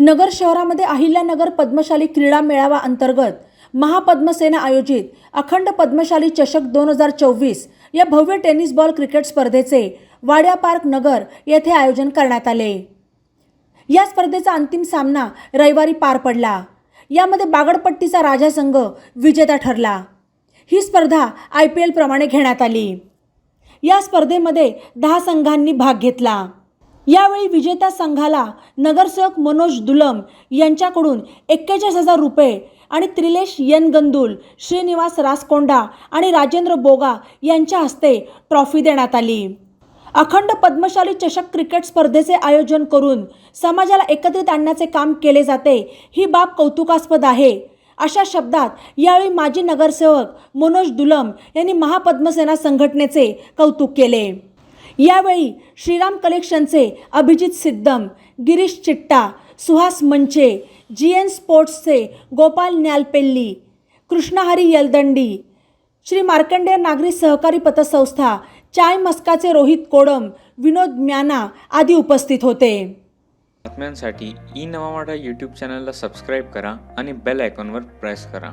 नगर शहरामध्ये अहिल्यानगर पद्मशाली क्रीडा मेळावा अंतर्गत महापद्मसेना आयोजित अखंड पद्मशाली चषक दोन हजार चोवीस या भव्य टेनिस बॉल क्रिकेट स्पर्धेचे वाड्या पार्क नगर येथे आयोजन करण्यात आले. या स्पर्धेचा अंतिम सामना रविवारी पार पडला. यामध्ये बागडपट्टीचा राजा संघ विजेता ठरला. ही स्पर्धा आय पी एलप्रमाणे घेण्यात आली. या स्पर्धेमध्ये दहा संघांनी भाग घेतला. यावेळी विजेत्या संघाला नगरसेवक मनोज दुलम यांच्याकडून एक्केचाळीस हजार रुपये आणि त्रिलेश यन गंदुल श्रीनिवास रासकोंडा आणि राजेंद्र बोगा यांच्या हस्ते ट्रॉफी देण्यात आली. अखंड पद्मशाली चषक क्रिकेट स्पर्धेचे आयोजन करून समाजाला एकत्रित आणण्याचे काम केले जाते ही बाब कौतुकास्पद आहे. अशा शब्दात यावेळी माजी नगरसेवक मनोज दुलम यांनी महापद्मसेना संघटनेचे कौतुक केले. यावेळी श्रीराम कलेक्शनचे अभिजित सिद्धम गिरीश चिट्टा सुहास मंचे जी एन स्पोर्ट्सचे गोपाल न्यालपेल्ली कृष्णहरी यलदंडी श्री मार्कंडेय नागरी सहकारी पतसंस्था चाय मस्काचे रोहित कोडम विनोद म्याना आदी उपस्थित होते. बातम्यांसाठी ई नवा यूट्यूब चॅनलला सबस्क्राईब करा आणि बेल आयकॉनवर प्रेस करा.